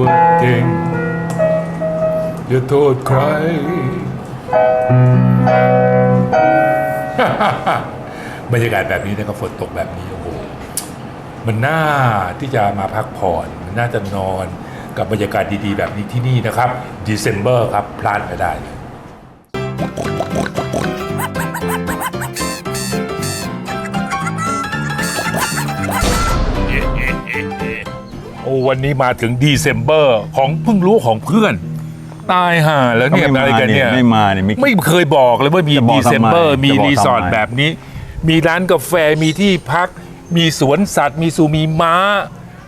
ว่าเก่ง อย่าโทษใคร บรรยากาศแบบนี้นะครับฝนตกแบบนี้โอ้โหมันน่าที่จะมาพักผ่อน มันน่าจะนอนกับบรรยากาศดีๆ แบบนี้ที่นี่นะครับ December ครับ พลาดไม่ได้เลย อ้วันนี้มาถึง December ของเพิ่งรู้ของเพื่อน ตายห่าแล้วเนี่ยก็ไม่อะไรกันเนี่ยมาเนี่ยไม่มาเนี่ยไม่ไม่เคยบอกเลยว่ามีจะบอกดีเซมเบอร์ทำไมมีจะบอกรีสอร์ททำไม แบบนี้ มีร้านกาแฟมีที่พัก มีสวนสัตว์ มีซูมีม้า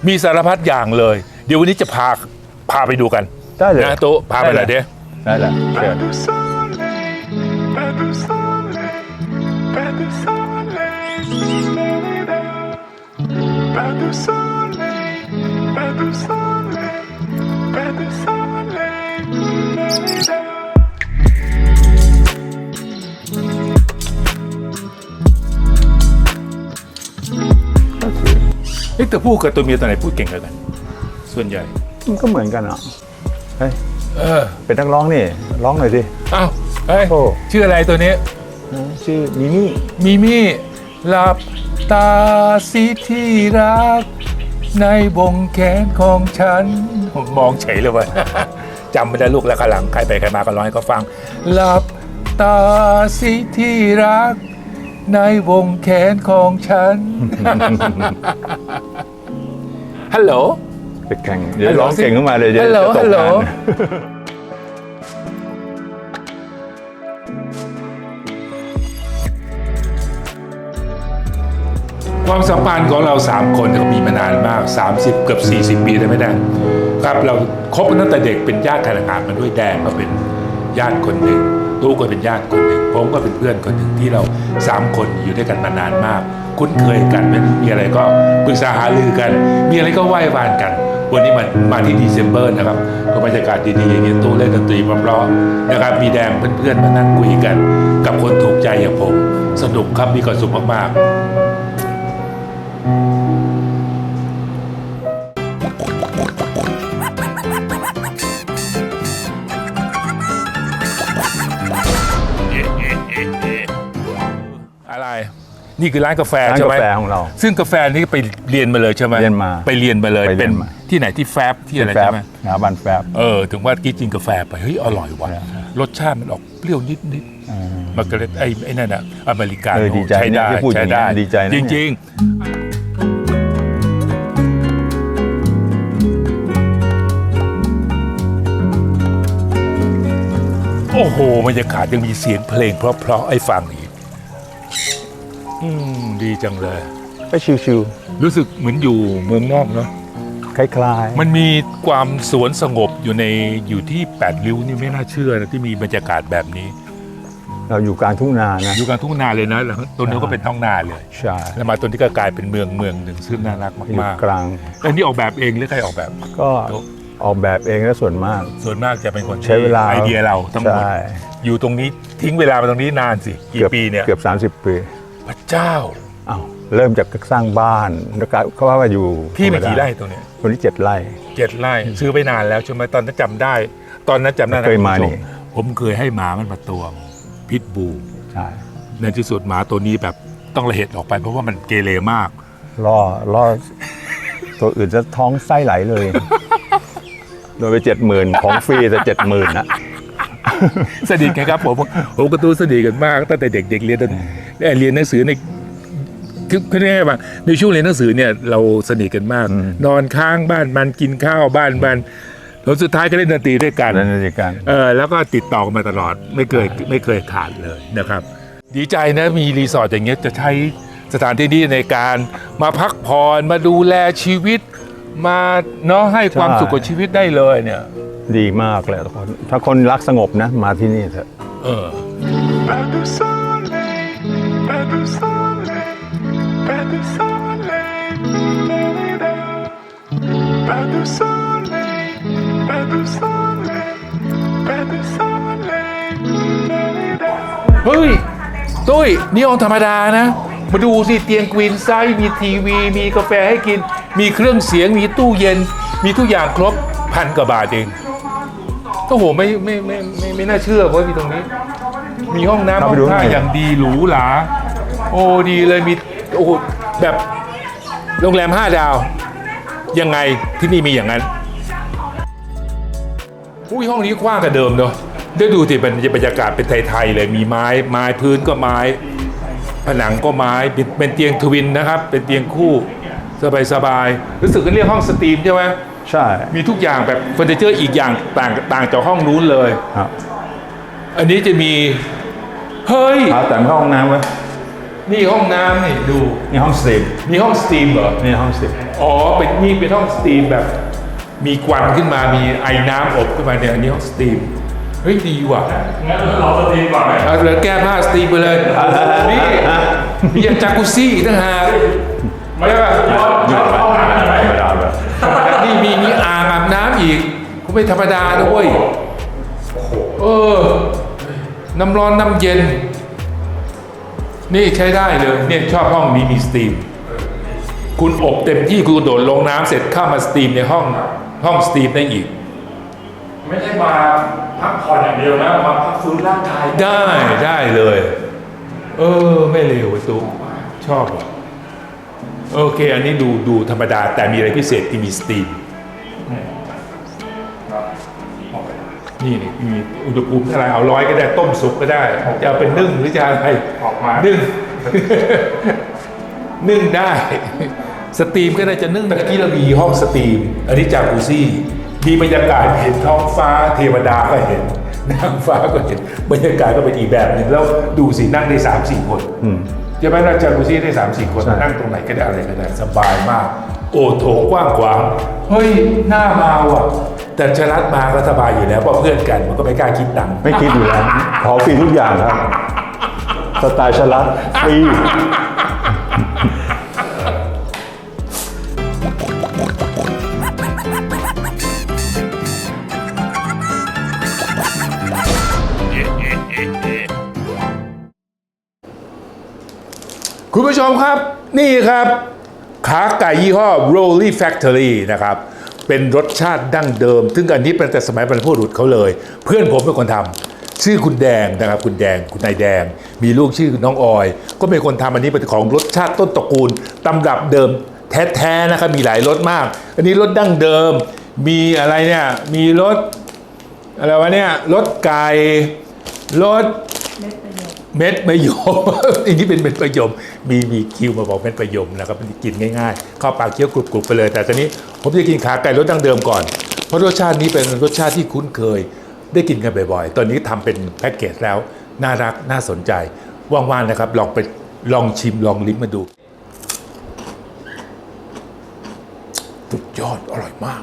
มีสารพัดอย่างเลย เดี๋ยววันนี้จะพาพาไปดูกันได้เลย นะโต๊ะพาไปหน่อยเด้ ได้แหละเชิญ Pas de soleil, pas de soleil, pas de soleil, pas de soleil, เอ๊ะแต่พูดกับตัวเมียตัวไหนพูดเก่งกว่ากัน ส่วนใหญ่ มันก็เหมือนกันอะเฮ้ยเออเป็นนักร้องนี่ร้องหน่อยสิอ้าวเฮ้ยโอ้ ชื่ออะไรตัวนี้ ชื่อมิมี่ มิมี่หลับตาสิที่รัก ในวงแขนของฉันผมมองเฉยเลยเวะจำไม่ได้ลูกแล้วข้างหลังใครไปใครมาก็ร้องให้เขาฟังหลับตาสิที่รัก ในวงแขนของฉัน ฮัลโหล ไปแข่งเดี๋ยวฮัลโหลร้องเก่งขึ้นมาเลยเดี๋ยวฮัลโหลจะตกฮัลโหล งาน ความสัมพันธ์ของเราสามคนก็มีมานานมาก 30 เกือบ 40 ปีได้ไหมแดงครับเราคบกันตั้งแต่เด็กเป็นญาติขนาดกันด้วยแดงก็เป็นญาติคนหนึ่งตู้ก็เป็นญาติคนหนึ่งผมก็เป็นเพื่อนคนหนึ่งที่เราสามคนอยู่ด้วยกันมานานมาก คุ้นเคยกันไม่มีอะไรก็ปรึกษาหารือกัน มีอะไรก็ไหว้วานกัน วันนี้มามาที่ดีเซมเบอร์นะครับก็บรรยากาศดีๆอย่างนี้ตู้เล่นดนตรีเพราะๆนะครับมีแดงเพื่อนๆมานั่งคุยกัน กับคนถูกใจอย่างผม สนุกครับมีความสุขมากๆ นี่คือร้านกาแฟร้านใช่กาไหมแฟของเรา ซึ่งกาแฟนี่ไปเรียนมาเลยใช่ไหมเรียนมาไปเรียนมาเลยไปเรีเป็ยนนมา ที่ไหนที่แฟบที่อะไรแฟบใช่ไหมสถาบันแฟบ เออถึงว่ากี้กินกาแฟไปเฮ้ยอร่อยว่ะใช่รสชาติมันออกเปรี้ยวนิดนิดๆมาเกล็ดไอ้ไอ้นั่นอะอเมริกาเออโน่ดีใจใช้ได้เนี่ยที่พูดอใช้ย่างเงี้ยได้ดีใจนะจเนี่ยริง ๆ โอ้โหบรรยากาศยังมีเสียงเพลงเพราะๆไอ้ฟังอีก อืมดีจังเลยไปชิวรู้สึกเหมือนอยู่เมืองนอกเนาะๆคล้ายมันมีความสวนสงบอยู่ในอยู่ที่แปดริ้วนี่ไม่น่าเชื่อนะที่มีบรรยากาศแบบนี้ ๆเราอยู่กลางทุ่งนานะอยู่กลางทุ่งนาเลยนะแล้วตรงนี้ก็เป็นท้องนาเลย ใช่แล้วมาตรงนี้ก็กลายเป็นเมืองเมืองหนึ่งซึ่งน่ารักอยู่มากกลาง ๆอันนี้ออกแบบเองหรือใครออกแบบ ก็ออกแบบเองแล้วส่วนมาก ส่วนมากจะเป็นคนที่ใช้เวลา ไอเดียเราทั้งหมดใช่อยู่ตรงนี้ทิ้งเวลามาตรงนี้นานสิกี่เกือบปีเนี่ยเกือบ 30 ปี พระเจ้าอ้าวเริ่มจากสร้างบ้านแล้วก็เขาว่าอยู่พี่มีธรรดากี่ไร่ตรงเนี้ยคนที่เจ็ดไร่เจ็ดไร่ซื้อไปนานแล้วใช่ไหมตอนนั้นจำได้ ตอนนั้นจำได้นะเคยมาณผู้ชนี่ผมเคยให้หมามันมาตัวงพิษบูใช่ในที่สุดหมาตัวนี้แบบต้องระเหตุออกไปเพราะว่ามันเกเรมากล่อล่อตัวอื่นจะท้องไส้ไหลเลย โดนไปเจ็ดหมื่นของฟรีแต่เจ็ดหมื่นนะสนิทกันครับผมผมกับตู้สนิทกันมากตั้งแต่เด็กๆเรียน เอ่อเรียนหนังสือในคือคือแน่ว่าในช่วงเรียนหนังสือเนี่ยเราสนิทกันมาก นอนค้างบ้านมันกินข้าวบ้านมันแล้วสุดท้ายก็เล่นดนตรีด้วยกัน นั่นคือการเออแล้วก็ติดต่อกันมาตลอดไม่เคยไม่เคยขาดเลยนะครับ ดีใจนะมีรีสอร์ทอย่างเงี้ยจะใช้สถานที่นี้ในการมาพักผ่อนมาดูแลชีวิต มาเนาะให้ความสุขกับชีวิตได้เลยเนี่ย ดีมากเลยทุกคน ถ้าคนรักสงบนะ มาที่นี่เถอะ เออ Pas de soleil, pas de soleil, pas de soleil, pas de soleil. เฮ้ย ตุ้ย นี่องค์ธรรมดานะ มาดูสิ เตียงควีนไซส์มีทีวี มีกาแฟให้กิน มีเครื่องเสียง มีตู้เย็น มีทุกอย่างครบพันกว่าบาทเองโอ้โหไม่ไม่ไม่ไม่ไม่น่าเชื่อว่ามีตรงนี้ มีห้องน้ำเข้าห้ไปองดูท่าข้างในอย่างดีหรูหรา โอ้ดีเลยมีโอ้โห แบบโรงแรมห้าดาว ยังไงที่นี่มีอย่างนั้นอุ้ยห้องนี้กว้างกว่าเดิมเนอะได้ดูสิเป็นบรรยากาศเป็นไทยๆเลยมีไม้ไม้พื้นก็ไม้ ผนังก็ไม้เป็นเป็นเตียงทวินนะครับ เป็นเตียงคู่สบายๆรู้สึกกันเรียกห้องสตรีมใช่ไหมใช่ มีทุกอย่างแบบเฟอร์นิเจอร์อีกอย่างต่างต่างจากห้องนู้นเลยครับ อันนี้จะมี เฮ้ยเอาแต่งเข้าห้องน้ำไว้ นี่ห้องน้ำนี่ดู นี่ห้องสตรีมมีห้องสตรีมเหรอ นี่ห้องสตรีมอ๋อ เป็นนี่เป็นห้องสตรีมแบบ มีควันขึ้นมา มีไอ้น้ำอบขึ้นมาเนี่ยอันนี้ห้องสตรีม เฮ้ยดีว่ะ งั้นเราสตรีมก่อนไหมเอาเลยแก้ผ้าสตรีมไปเลย นี่มีอย่างจากุซี่อีกต่างหากไม่ใช่ป่ะนี่ห้องน้ำธรรมดาแบบนี่มีมีอ่างอาบน้ำอีกก็ไม่ธรรมดาด้วยเออ น้ำร้อนน้ำเย็น นี่ใช้ได้เลยเนี่ยชอบห้องนี้มีสตรีม คุณอบเต็มที่คุณกระโดดลงน้ำเสร็จเข้ามาสตรีมในห้องห้องสตรีมได้อีก ไม่ใช่มาพักผ่อนอย่างเดียวนะมาพักฟื้นร่างกายได้ได้เลย เออ ไม่เลวไอ้ตุ๊กชอบว่ะโอเค อันนี้ดูดูธรรมดาแต่มีอะไรพิเศษที่มีสตรีม นี่นี่มีอุณหภูมิเท่าไหรเอาร้อยก็ได้ต้มสุกก็ได้ จะเอาเป็นนึ่งหรือจะอะไรออกมานึ่งนึ่งได้ สตรีมก็ได้จะนึ่งเมื่อกี้เรามีห้องสตรีม อันนี้จากูซี่มีบรรยากาศเห็นท้องฟ้าเทวดาก็เห็นนางฟ้าก็เห็นบรรยากาศก็เป็นอีกแบบหนึ่งแล้วดูสินั่งได้สามสี่คนใช่ไหมเราจากูซี่ได้สามสี่คนใช่นั่งตรงไหนก็ได้อะไรก็ได้สบายมาก โอ้โถกว้างขวางเฮ้ยหน้ามาว่ะ แต่ชรัดมาก็สบายอยู่แล้วเพราะเพื่อนกันมันก็ไม่กล้าคิดตังค์ไม่คิดอยู่แล้วขอฟรีทุกอย่างครับ สไตล์ชลัดฟรีคุณผู้ชมครับ นี่ครับ ขาไก่ยี่ห้อ Rolly Factory นะครับ เป็นรสชาติดั้งเดิม ซึ่งอันนี้เป็นแต่สมัยบรรพบุรุษเขาเลย เพื่อนผมเป็นคนทำชื่อคุณแดงนะครับ คุณแดงคุณนายแดง มีลูกชื่อน้องออย ก็เป็นคนทำอันนี้เป็นของรสชาติต้นตระกูลตำรับเดิมแท้ๆนะครับมีหลายรสมาก อันนี้รสดั้งเดิม มีอะไรเนี่ยมีรสอะไรวะเนี่ยรสไก่รส เม็ดมะยม อันนี้เป็นเม็ดมะยม มีมีคิวมาบอกเม็ดมะยมนะครับมันกินง่ายๆ เข้าปากเคี้ยวกรุบๆไปเลย แต่ตอนนี้ผมจะกินขาไก่รสดั้งเดิมก่อน เพราะรสชาตินี้เป็นรสชาติที่คุ้นเคย ได้กินกันบ่อยๆ ตอนนี้ทำเป็นแพ็กเกจแล้ว น่ารักน่าสนใจ ว่างๆนะครับ ลองไปลองชิมลองลิ้มมาดู สุดยอดอร่อยมาก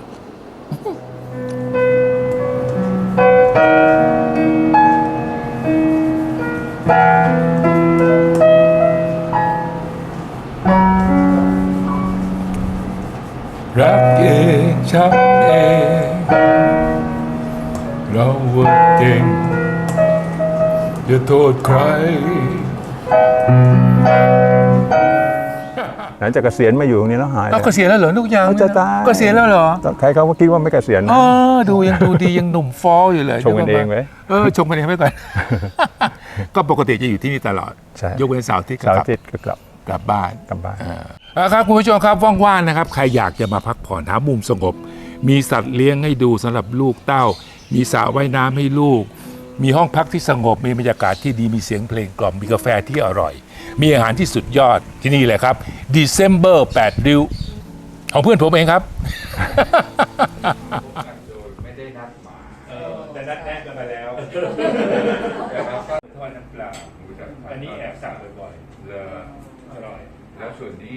รักเองชักเอง เราว่าเก่งอย่าโทษใคร หลังจากเกษียณมาอยู่ตรงนี้แล้วหายเลเอาย เกษียณแล้วเหรอทุกอย่างเขาจะตาย เกษียณแล้วเหรอใครเขาก็คิดว่าไม่เกษียณนะ เออดูยังดูดียังหนุ่มฟออยู่เลยชมกันเองไว้เออชมกันเองไว้ก่อน ก็ปกติจะอยู่ที่นี่ตลอด ใช่ ยกเว้นเสาร์อาที่เสาร์อาทิตย์ก็กลับ กลับบ้านกลับบ้านอ่าครับคุณผู้ชมครับว่างๆนะครับ ใครอยากจะมาพักผ่อนหามุมสงบ มีสัตว์เลี้ยงให้ดูสำหรับลูกเต้า มีสระว่ายน้ำให้ลูก มีห้องพักที่สงบ มีบรรยากาศที่ดีมีเสียงเพลงกล่อมมีกาแฟที่อร่อย มีอาหารที่สุดยอดที่นี่เลยครับ December 8 ริ้ว ของเพื่อนผมเองครับ ไม่ได้นัดมาแต่นัดแนะกันมาแล้วทอดน้ำปลาอันนี้แอบสั่งบ่อยๆเลออร่อย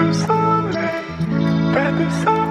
Breath of summer, breath.